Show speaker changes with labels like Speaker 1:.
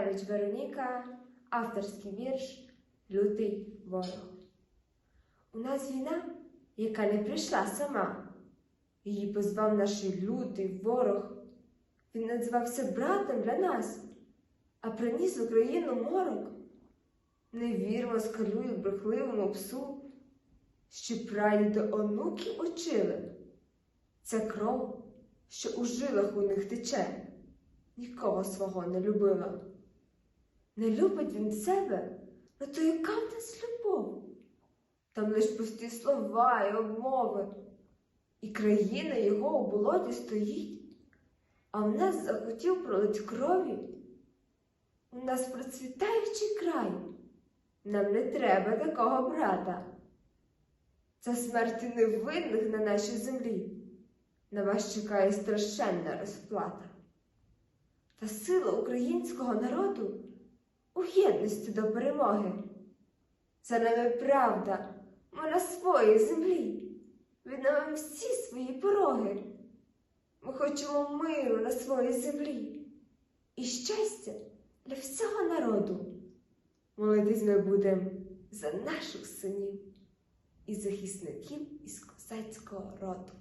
Speaker 1: Гриневич Вероніка, авторський вірш Лютий ворог. У нас війна, яка не прийшла сама. Її позвав наш лютий ворог. Він назвався братом для нас, а приніс Україну морок. Не вір москалю брехливому псу, що прадіди онуки учили. Це кров, що у жилах у них тече, нікого свого не любила. Не любить він себе, ну то яка в нас любов? Там лиш пусті слова й обмови, і країна його у болоті стоїть, а в нас захотів пролить крові. У нас процвітаючий край. Нам не треба такого брата. За смерті невинних на нашій землі на вас чекає страшенна розплата. Та сила українського народу у єдності до перемоги. За нами правда, ми на своїй землі, відновимо всі свої пороги. Ми хочемо миру на своїй землі і щастя для всього народу. Молитись ми будемо за наших синів і захисників із козацького роду.